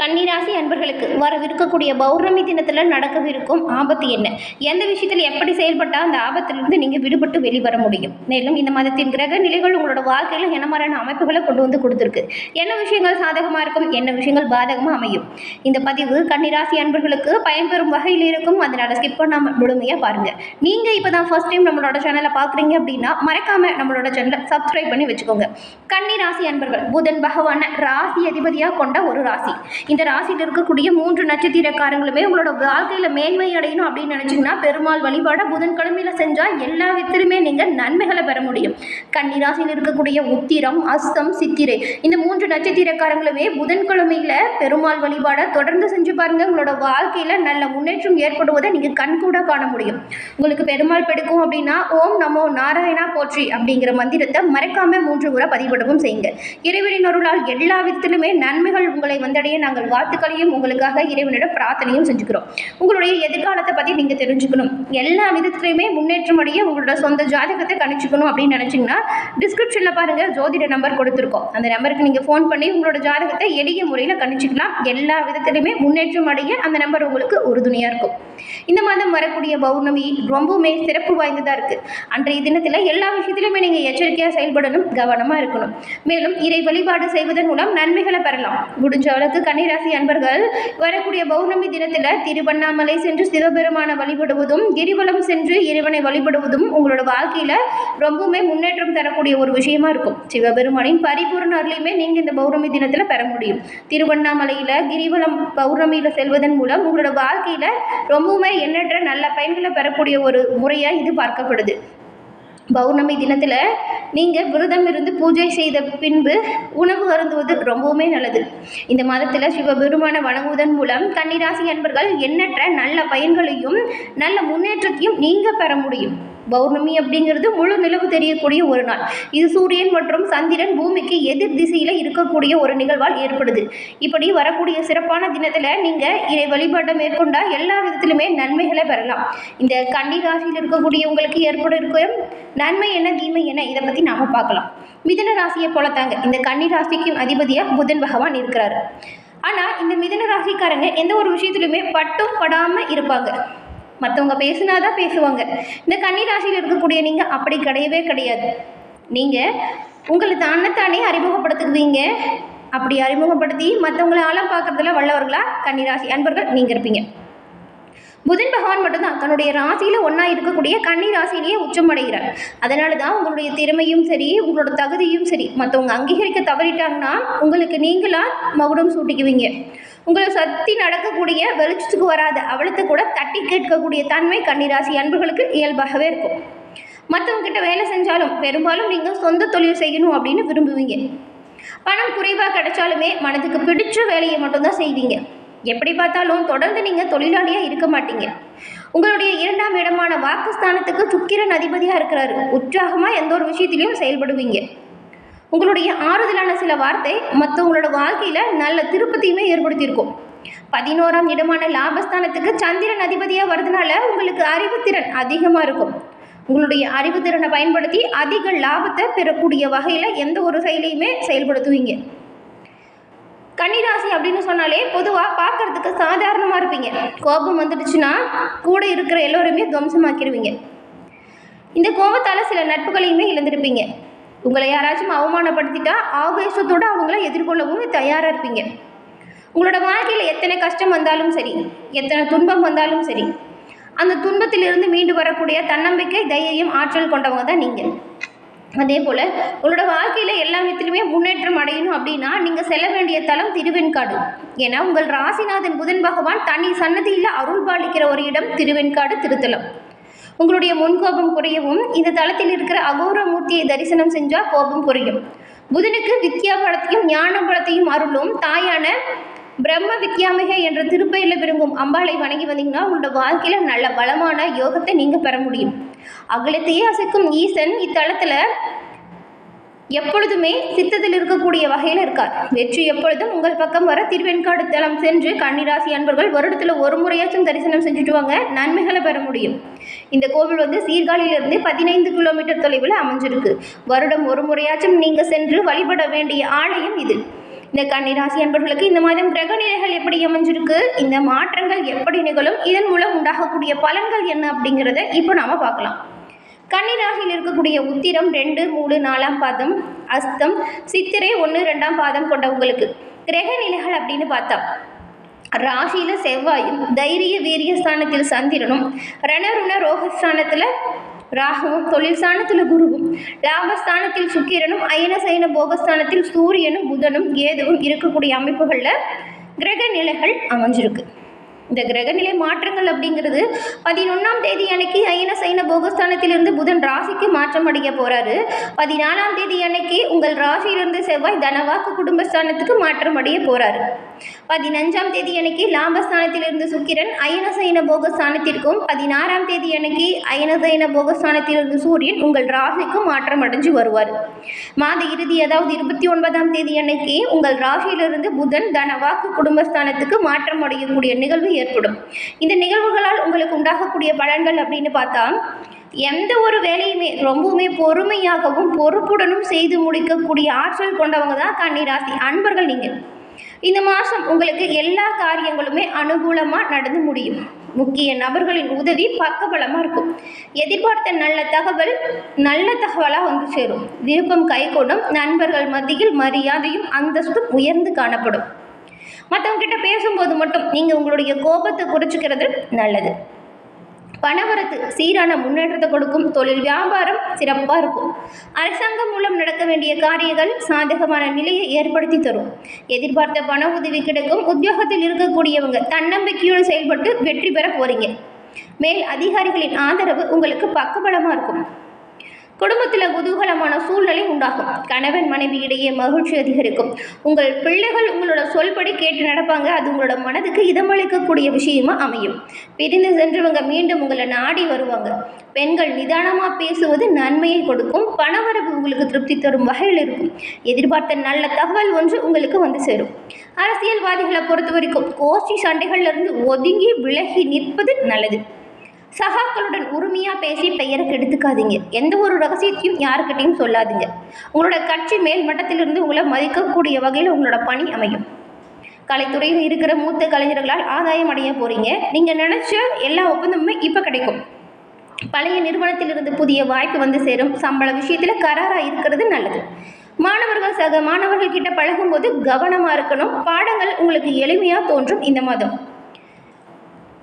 கன்னிராசி அன்பர்களுக்கு வரவிருக்கக்கூடிய பௌர்ணமி தினத்தில் நடக்கவிருக்கும் ஆபத்து என்ன? எந்த விஷயத்தில் எப்படி செயல்பட்டால் அந்த ஆபத்திலிருந்து நீங்கள் விடுபட்டு வெளிவர முடியும்? மேலும் இந்த மதத்தின் கிரக நிலைகள் உங்களோட வாழ்க்கையில் என்ன மாதிரியான அமைப்புகளை கொண்டு வந்து கொடுத்துருக்கு. என்ன விஷயங்கள் சாதகமாக இருக்கும்? என்ன விஷயங்கள் பாதகமாக அமையும்? இந்த பதிவு கன்னிராசி அன்பர்களுக்கு பயன்பெறும் வகையில் இருக்கும். அதனால் ஸ்கிப் பண்ணாமல் முழுமையாக பாருங்கள் நீங்கள் இப்போ தான் ஃபர்ஸ்ட் டைம் நம்மளோட சேனலை பார்க்குறீங்க அப்படின்னா மறக்காமல் நம்மளோட சேனலை சப்ஸ்கிரைப் பண்ணி வச்சுக்கோங்க. கன்னிராசி அன்பர்கள் புதன் பகவான ராசி அதிபதியாக கொண்ட ஒரு ராசி. இந்த ராசியில் இருக்கக்கூடிய மூன்று நட்சத்திரக்காரங்களுமே உங்களோட வாழ்க்கையில் மேன்மை அடையணும் அப்படின்னு நினச்சிங்கன்னா பெருமாள் வழிபாட புதன்கிழமையில் செஞ்சால் எல்லா விதத்திலுமே நீங்கள் நன்மைகளை பெற முடியும். கன்னி ராசியில் இருக்கக்கூடிய உத்திரம் அஸ்தம் சித்திரை. இந்த மூன்று நட்சத்திரக்காரங்களுமே புதன்கிழமையில் பெருமாள் வழிபாட தொடர்ந்து செஞ்சு பாருங்க. உங்களோட வாழ்க்கையில் நல்ல முன்னேற்றம் ஏற்படுவதை நீங்கள் கண்கூட காண முடியும். உங்களுக்கு பெருமாள் பிடிக்கும் அப்படின்னா ஓம் நமோ நாராயணா போற்றி அப்படிங்கிற மந்திரத்தை மறக்காம மூன்று முறை பதிவிடவும் செய்யுங்க. இறைவனின் அருளால் எல்லா விதத்திலுமே நன்மைகள் உங்களை வந்தடைய நாங்கள் வாழ்த்துக்களையும் உங்களுக்காக இறைவனிடம் பிரார்த்தனையும் செஞ்சுக்கிறோம். உங்களுடைய எதிர்காலத்தை பற்றி நீங்கள் தெரிஞ்சுக்கணும். எல்லா விதத்துலையுமே முன்னேற்றம் அடைய உங்களோட சொந்த ஜாதகத்தை கணிச்சுக்கணும் அப்படின்னு நினச்சிங்கன்னா டிஸ்கிரிப்ஷனில் பாருங்கள் ஜோதிட நம்பர் கொடுத்துருக்கோம். அந்த நம்பருக்கு நீங்கள் ஃபோன் பண்ணி உங்களோட ஜாதகத்தை எளிய முறையில் கணிச்சிக்கலாம். எல்லா விதத்துலையுமே முன்னேற்றம் அடைய அந்த நம்பர் உங்களுக்கு உறுதுணையாக இருக்கும். இந்த மாதம் வரக்கூடிய பௌர்ணமி ரொம்பவுமே சிறப்பு வாய்ந்ததாக இருக்குது அன்றைய தினத்தில் எல்லா விஷயத்திலுமே நீங்கள் எச்சரிக்கையாக செயல்படணும் கவனமாக இருக்கணும். மேலும் இறை வழிபாடு செய்வதன் மூலம் நன்மைகளை பெறலாம். முடிஞ்ச அளவுக்கு கன்னிராசி அன்பர்கள் வரக்கூடிய பௌர்ணமி தினத்தில் திருவண்ணாமலை சென்று சிவபெருமான வழிபடுவதும் கிரிவலம் சென்று இறைவனை வழிபடுவதும் உங்களோட வாழ்க்கையில் ரொம்பவுமே முன்னேற்றம் தரக்கூடிய ஒரு விஷயமா இருக்கும். சிவபெருமானின் பரிபூர்ண அருளையுமே நீங்கள் இந்த பௌர்ணமி தினத்தில் பெற முடியும். திருவண்ணாமலையில் கிரிவலம் பௌர்ணமியில் செல்வதன் மூலம் உங்களோட வாழ்க்கையில் ரொம்பவுமே எண்ணற்ற நல்ல பயன்களை பெறக்கூடிய ஒரு முறையாக இது பார்க்கப்படுது. பௌர்ணமி தினத்தில் நீங்கள் விரதம் இருந்து பூஜை செய்த பின்பு உணவு அருந்துவது ரொம்பவுமே நல்லது. இந்த மாதத்தில் சிவபெருமான வணங்குவதன் மூலம் கன்னிராசி அன்பர்கள் எண்ணற்ற நல்ல பயன்களையும் நல்ல முன்னேற்றத்தையும் நீங்கள் பெற முடியும். பௌர்ணமி அப்படிங்கிறது முழு நிலவு தெரியக்கூடிய ஒரு நாள். இது சூரியன் மற்றும் சந்திரன் பூமிக்கு எதிர் திசையில் இருக்கக்கூடிய ஒரு நிகழ்வால் ஏற்படுது. இப்படி வரக்கூடிய சிறப்பான தினத்தில் நீங்கள் இதை வழிபாட்டை மேற்கொண்டால் எல்லா விதத்திலுமே நன்மைகளை பெறலாம். இந்த கன்னி ராசியில் இருக்கக்கூடிய உங்களுக்கு ஏற்பட நன்மை என்ன தீமை என்ன இதை பற்றி நாம் பார்க்கலாம். மிதன ராசியை போல தாங்க இந்த கன்னி ராசிக்கு அதிபதியாக புதன் பகவான் இருக்கிறாரு. ஆனால் இந்த மிதன ராசிக்காரங்க எந்த ஒரு விஷயத்துலையுமே பட்டும் படாமல் இருப்பாங்க. மற்றவங்க பேசுனாதான் பேசுவாங்க. இந்த கன்னி ராசியில் இருக்கக்கூடிய நீங்கள் அப்படி கிடையவே கிடையாது. நீங்கள் உங்களை தானத்தானே அறிமுகப்படுத்துக்குவீங்க அப்படி அறிமுகப்படுத்தி மற்றவங்களை ஆழம் பார்க்குறதுல வல்லவர்களா கன்னிராசி அன்பர்கள் நீங்கள் இருப்பீங்க. புதன் பகவான் மட்டும்தான். தன்னுடைய ராசியில் ஒன்றா இருக்கக்கூடிய கன்னி ராசியிலேயே உச்சமடைகிறார். அதனால தான் உங்களுடைய திறமையும் சரி உங்களோட தகுதியும் சரி. மற்றவங்க அங்கீகரிக்க தவறிட்டாங்கன்னா உங்களுக்கு நீங்களாக மகுடம் சூட்டிக்குவீங்க. உங்களை சத்தி நடக்கக்கூடிய வெளிச்சத்துக்கு வராத அவலத்தை கூட தட்டி கேட்கக்கூடிய தன்மை கன்னிராசி அன்புகளுக்கு இயல்பாகவே இருக்கும். மற்றவங்ககிட்ட வேலை செஞ்சாலும் பெரும்பாலும் நீங்கள் சொந்த தொழில் செய்யணும் அப்படின்னு விரும்புவீங்க. பணம் குறைவாக கிடைச்சாலுமே மனதுக்கு பிடிச்ச வேலையை மட்டும்தான் செய்வீங்க. எப்படி பார்த்தாலும் தொடர்ந்து நீங்கள் தொழிலாளியாக இருக்க மாட்டீங்க. உங்களுடைய இரண்டாம் இடமான வாக்குஸ்தானத்துக்கு சுக்கிரன் அதிபதியாக இருக்கிறாரு. உற்சாகமாக எந்த ஒரு விஷயத்திலையும் செயல்படுவீங்க. உங்களுடைய ஆறுதலான சில வார்த்தை மற்றவங்களோட வாழ்க்கையில் நல்ல திருப்பத்தையுமே ஏற்படுத்தியிருக்கும். பதினோராம் இடமான லாபஸ்தானத்துக்கு சந்திரன் அதிபதியாக வரதுனால உங்களுக்கு அறிவுத்திறன் அதிகமாக இருக்கும். உங்களுடைய அறிவுத்திறனை பயன்படுத்தி அதிக லாபத்தை பெறக்கூடிய வகையில் எந்த ஒரு செயலையுமே செயல்படுத்துவீங்க. கன்னிராசி அப்படின்னு சொன்னாலே பொதுவாக பார்க்கறதுக்கு சாதாரணமாக இருப்பீங்க. கோபம் வந்துடுச்சுன்னா கூட இருக்கிற எல்லோருமே துவம்சமாக்கிடுவீங்க இந்த கோபத்தால் சில நட்புகளையுமே இழந்திருப்பீங்க. உங்களை யாராச்சும் அவமானப்படுத்திட்டா ஆவேசத்தோடு அவங்கள எதிர்கொள்ளவும் தயாராக இருப்பீங்க. உங்களோட வாழ்க்கையில் எத்தனை கஷ்டம் வந்தாலும் சரி எத்தனை துன்பம் வந்தாலும் சரி அந்த துன்பத்திலிருந்து மீண்டு வரக்கூடிய தன்னம்பிக்கை தைரியம் ஆற்றல் கொண்டவங்க தான் நீங்கள் அதே போல் உங்களோட வாழ்க்கையில் எல்லா விதத்திலுமே முன்னேற்றம் அடையணும் அப்படின்னா நீங்கள் செல்ல வேண்டிய தலம் திருவெண்காடு. ஏன்னா உங்கள் ராசிநாதன் புதன் பகவான் தனி சன்னதியில் அருள் பாலிக்கிற ஒரு இடம் திருவெண்காடு திருத்தலம். உங்களுடைய முன்கோபம் குறையவும் இந்த தளத்தில் இருக்கிற அகோர மூர்த்தியை தரிசனம் செஞ்சால் கோபம் குறையும். புதனுக்கு வித்யா பலத்தையும் ஞான பலத்தையும் அருளும் தாயான பிரம்ம வித்யாமிகை என்ற திருப்பெயரில் விரும்பும் அம்பாளை வணங்கி வந்தீங்கன்னா உங்களோட வாழ்க்கையில் நல்ல பலமான யோகத்தை நீங்கள் பெற முடியும். அகிலத்தையே அசைக்கும் ஈசன் இத்தலத்தில் எப்பொழுதுமே சித்தத்தில் இருக்கக்கூடிய வகையில் இருக்கார். வெற்றி எப்பொழுதும் உங்கள் பக்கம் வர திருவெண்காடு தலம் சென்று கன்னிராசி அன்பர்கள் வருடத்தில் ஒரு முறையாச்சும் தரிசனம் செஞ்சுட்டு வாங்க நன்மைகளை பெற முடியும். இந்த கோவில் வந்து சீர்காழியிலிருந்து பதினைந்து கிலோமீட்டர் தொலைவில் அமைஞ்சிருக்கு. வருடம் ஒரு முறையாச்சும் நீங்கள் சென்று வழிபட வேண்டிய ஆலயம் இது. இந்த கன்னிராசி அன்பர்களுக்கு இந்த மாதம் கிரக நிலைகள் எப்படி அமைஞ்சிருக்கு? இந்த மாற்றங்கள் எப்படி நிகழும்? இதன் மூலம் உண்டாகக்கூடிய பலன்கள் என்ன அப்படிங்கிறத இப்போ நாம பார்க்கலாம். கன்னிராசியில் இருக்கக்கூடிய உத்திரம் ரெண்டு மூணு நாலாம் பாதம் அஸ்தம் சித்திரை ஒன்று ரெண்டாம் பாதம் கொண்ட உங்களுக்கு கிரக நிலைகள் அப்படின்னு பார்த்தா ராசியில் செவ்வாயும் தைரிய வீரிய ஸ்தானத்தில் சந்திரனும் ரணருண ரோகஸ்தானத்தில் ராகுவும் தொழில் ஸ்தானத்தில் குருவும் லாபஸ்தானத்தில் சுக்கிரனும் அயன சயன போகஸ்தானத்தில் சூரியனும் புதனும் கேதுவும் இருக்கக்கூடிய அமைப்புகளில் கிரக நிலைகள் அமைஞ்சிருக்கு. இந்த கிரகநிலை மாற்றங்கள் அப்படிங்கிறது பதினொன்றாம் தேதி அன்னைக்கு அயன சைன போகஸ்தானத்திலிருந்து புதன் ராசிக்கு மாற்றம் அடைய போகிறாரு பதினாலாம் தேதி அன்னைக்கு உங்கள் ராசியிலிருந்து செவ்வாய் தனவாக்கு குடும்பஸ்தானத்துக்கு மாற்றம் அடைய போகிறாரு பதினஞ்சாம் தேதி அன்னைக்கு லாபஸ்தானத்திலிருந்து சுக்கிரன் அயன சைன போகஸ்தானத்திற்கும் பதினாறாம் தேதி அன்னைக்கு அயன சைன போகஸ்தானத்திலிருந்து சூரியன் உங்கள் ராசிக்கும் மாற்றம் அடைஞ்சு வருவார். மாத இறுதி அதாவது இருபத்தி ஒன்பதாம் தேதி அன்னைக்கு உங்கள் ராசியிலிருந்து புதன் தனவாக்கு குடும்பஸ்தானத்துக்கு மாற்றம் அடையக்கூடிய நிகழ்வு ஏற்படும். இந்த நிகழ்வுகளால் உங்களுக்கு உண்டாகக்கூடிய பலன்கள் அப்படின்னு பார்த்தா எந்த ஒரு வேலையுமே ரொம்பவுமே பொறுமையாகவும் பொறுப்புடனும் செய்து முடிக்கக்கூடிய ஆற்றல் கொண்டவங்க தான் கன்னிராசி. அன்பர்கள் நீங்கள். இந்த மாதம் உங்களுக்கு எல்லா காரியங்களுமே அனுகூலமாக நடந்து முடியும். முக்கிய நபர்களின் உதவி பக்கபலமாக இருக்கும். எதிர்பார்த்த நல்ல தகவல் நல்ல தகவலாக வந்து சேரும். விருப்பம் கைகொண்டும் நண்பர்கள் மத்தியில் மரியாதையும் அந்தஸ்தும் உயர்ந்து காணப்படும். மற்றவங்ககிட்ட பேசும்போது மட்டும் நீங்கள் உங்களுடைய கோபத்தை குறைச்சிக்கிறது நல்லது. பணவரத்து சீரான முன்னேற்றத்தை கொடுக்கும் தொழில் வியாபாரம் சிறப்பாக இருக்கும். அரசாங்கம் மூலம் நடக்க வேண்டிய காரியங்கள் சாதகமான நிலையை ஏற்படுத்தி தரும். எதிர்பார்த்த பண உதவி கிடைக்கும். உத்தியோகத்தில் இருக்கக்கூடியவங்க தன்னம்பிக்கையோடு செயல்பட்டு வெற்றி பெற போறீங்க. மேல் அதிகாரிகளின் ஆதரவு உங்களுக்கு பக்கபலமாக இருக்கும். குடும்பத்தில் குதூகலமான சூழ்நிலை உண்டாகும். கணவன் மனைவி இடையே மகிழ்ச்சி அதிகரிக்கும். உங்கள் பிள்ளைகள் உங்களோட சொல்படி கேட்டு நடப்பாங்க. அது உங்களோட மனதுக்கு இதமளிக்கக்கூடிய விஷயமா அமையும். பிரிந்து சென்றவங்க மீண்டும் உங்களை நாடி வருவாங்க. பெண்கள் நிதானமாக பேசுவது நன்மையை கொடுக்கும். பணவரவு உங்களுக்கு திருப்தி தரும் வகையில் இருக்கும். எதிர்பார்த்த நல்ல தகவல் ஒன்று உங்களுக்கு வந்து சேரும். அரசியல்வாதிகளை பொறுத்த வரைக்கும் கோஷ்டி சண்டைகள்லேருந்து ஒதுங்கி விலகி நிற்பது நல்லது. சகாக்களுடன் உரிமையாக பேசி பெயரை கெடுத்துக்காதீங்க எந்த ஒரு ரகசியத்தையும் யாருக்கிட்டையும் சொல்லாதீங்க. உங்களோட கட்சி மேல் மட்டத்திலிருந்து உங்களை மதிக்கக்கூடிய வகையில் உங்களோட பணி அமையும். கலைத்துறையில் இருக்கிற மூத்த கலைஞர்களால் ஆதாயம் அடைய போகிறீங்க நீங்கள் நினச்ச எல்லா ஒப்பந்தமுமே இப்போ கிடைக்கும். பழைய நிறுவனத்திலிருந்து புதிய வாய்ப்பு வந்து சேரும். சம்பள விஷயத்தில் கராராக இருக்கிறது நல்லது. மாணவர்கள் சக மாணவர்கள் கிட்ட பழகும்போது கவனமாக இருக்கணும். பாடங்கள் உங்களுக்கு எளிமையாக தோன்றும் இந்த மாதம்.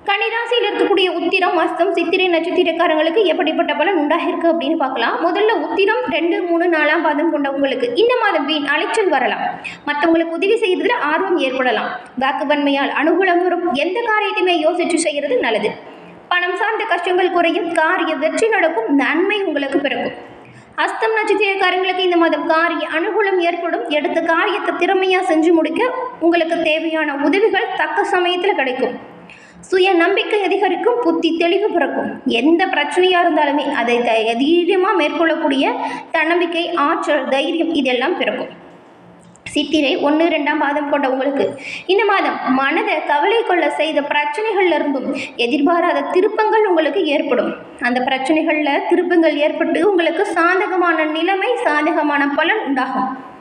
கன்னிராசியில் இருக்கக்கூடிய உத்திரம் அஸ்தம் சித்திரை நட்சத்திரக்காரங்களுக்கு எப்படிப்பட்ட பலன் உண்டாகிருக்கு அப்படின்னு பார்க்கலாம். முதல்ல உத்திரம் ரெண்டு மூணு நாலாம் பாதம் கொண்டவங்களுக்கு இந்த மாதம் வீண் அலைச்சல் வரலாம். மற்றவங்களுக்கு உதவி செய்யறதுல ஆர்வம் ஏற்படலாம். வாக்குவன்மையால் அனுகூலம் வரும். எந்த காரியத்தையுமே யோசிச்சு செய்யறது நல்லது. பணம் சார்ந்த கஷ்டங்கள் குறையும். காரிய வெற்றி நடக்கும். நன்மை உங்களுக்கு பிறக்கும். அஸ்தம் நட்சத்திரக்காரங்களுக்கு இந்த மாதம் காரிய அனுகூலம் ஏற்படும். எடுத்த காரியத்தை திறமையாக செஞ்சு முடிக்க உங்களுக்கு தேவையான உதவிகள் தக்க சமயத்தில் கிடைக்கும். சுய நம்பிக்கை அதிகரிக்கும் புத்தி தெளிவு பிறக்கும். எந்த பிரச்சனையாக இருந்தாலுமே அதை த- தைரியமாக மேற்கொள்ளக்கூடிய தன்னம்பிக்கை ஆற்றல் தைரியம் இதெல்லாம் பிறக்கும். சித்திரை ஒன்று ரெண்டாம் மாதம் கொண்ட உங்களுக்கு இந்த மாதம் மனதை கவலை கொள்ள செய்த பிரச்சனைகள்ல இருந்தும் எதிர்பாராத திருப்பங்கள் உங்களுக்கு ஏற்படும். அந்த பிரச்சனைகளில் திருப்பங்கள் ஏற்பட்டு உங்களுக்கு சாதகமான நிலைமை சாதகமான பலன் உண்டாகும்.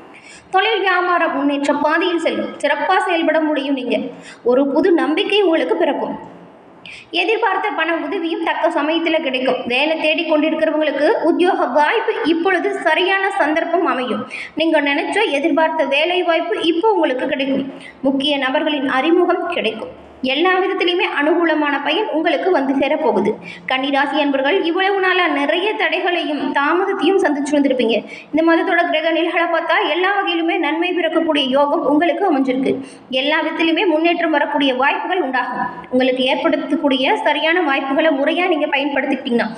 தொழில் வியாபார முன்னேற்ற பாதையில் செல்லும். சிறப்பாக செயல்பட முடியும் நீங்கள் ஒரு புது நம்பிக்கை உங்களுக்கு பிறக்கும். எதிர்பார்த்த பண உதவியும் தக்க சமயத்தில் கிடைக்கும். வேலை தேடி கொண்டிருக்கிறவங்களுக்கு உத்தியோக வாய்ப்பு இப்பொழுது சரியான சந்தர்ப்பம் அமையும். நீங்கள் நினைச்ச எதிர்பார்த்த வேலை வாய்ப்பு இப்போ உங்களுக்கு கிடைக்கும். முக்கிய நபர்களின் அறிமுகம் கிடைக்கும். எல்லா விதத்திலையுமே அனுகூலமான பயன் உங்களுக்கு வந்து சேரப்போகுது. கன்னிராசி அன்பர்கள் இவ்வளவு நாளாக நிறைய தடைகளையும் தாமதத்தையும் சந்திச்சு வந்திருப்பீங்க. இந்த மாதத்தோட கிரக நிலைகளை பார்த்தா எல்லா வகையிலுமே நன்மை பிறக்கக்கூடிய யோகம் உங்களுக்கு அமைஞ்சிருக்கு. எல்லா விதத்திலையுமே முன்னேற்றம் வரக்கூடிய வாய்ப்புகள் உண்டாகும். உங்களுக்கு ஏற்படுத்தக்கூடிய சரியான வாய்ப்புகளை முறையாக நீங்கள் பயன்படுத்திக்கிட்டீங்கன்னா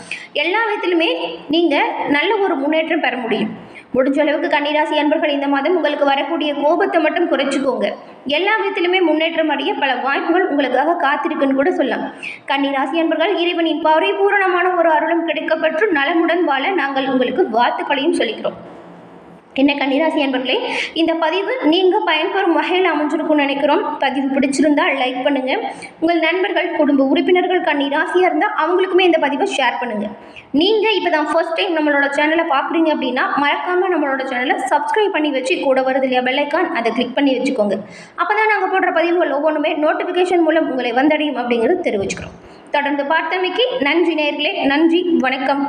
எல்லா விதத்திலுமே நீங்கள் நல்ல ஒரு முன்னேற்றம் பெற முடியும். முடிஞ்ச அளவுக்கு கன்னிராசி அன்பர்கள் இந்த மாதம் உங்களுக்கு வரக்கூடிய கோபத்தை மட்டும் குறைச்சிக்கோங்க. எல்லா விதத்திலுமே முன்னேற்றம் அடைய பல வாய்ப்புகள் உங்களுக்காக காத்திருக்குன்னு கூட சொல்லலாம். கன்னிராசி அன்பர்கள் இறைவனின் பரிபூரணமான ஒரு அருளும் கிடைக்கப்பெற்று நலமுடன் வாழ நாங்கள் உங்களுக்கு வாழ்த்துக்களையும் சொல்லிக்கிறோம். என்ன கன்னிராசி அன்பர்களே இந்த பதிவு நீங்கள் பயன்பெறும் வகையில் அமைஞ்சிருக்கும்னு நினைக்கிறோம். பதிவு பிடிச்சிருந்தால் லைக் பண்ணுங்கள் உங்கள் நண்பர்கள் குடும்ப உறுப்பினர்கள் கன்னிராசியாக இருந்தால் அவங்களுக்குமே இந்த பதிவை ஷேர் பண்ணுங்கள் நீங்கள் இப்போ தான் ஃபர்ஸ்ட் டைம் நம்மளோட சேனலை பார்க்குறீங்க அப்படின்னா மறக்காமல் நம்மளோட சேனலை சப்ஸ்கிரைப் பண்ணி வச்சு கூட வருது இல்லையா பெல்லைக்கான் அதை கிளிக் பண்ணி வச்சுக்கோங்க. அப்போ தான் நாங்கள் போடுற பதிவுகள் ஒவ்வொன்றுமே நோட்டிஃபிகேஷன் மூலம் உங்களை வந்தடையும் அப்படிங்கிறது தெரிவிச்சுக்கிறோம். தொடர்ந்து பார்த்தமைக்கு நன்றி நேர்களே நன்றி வணக்கம்.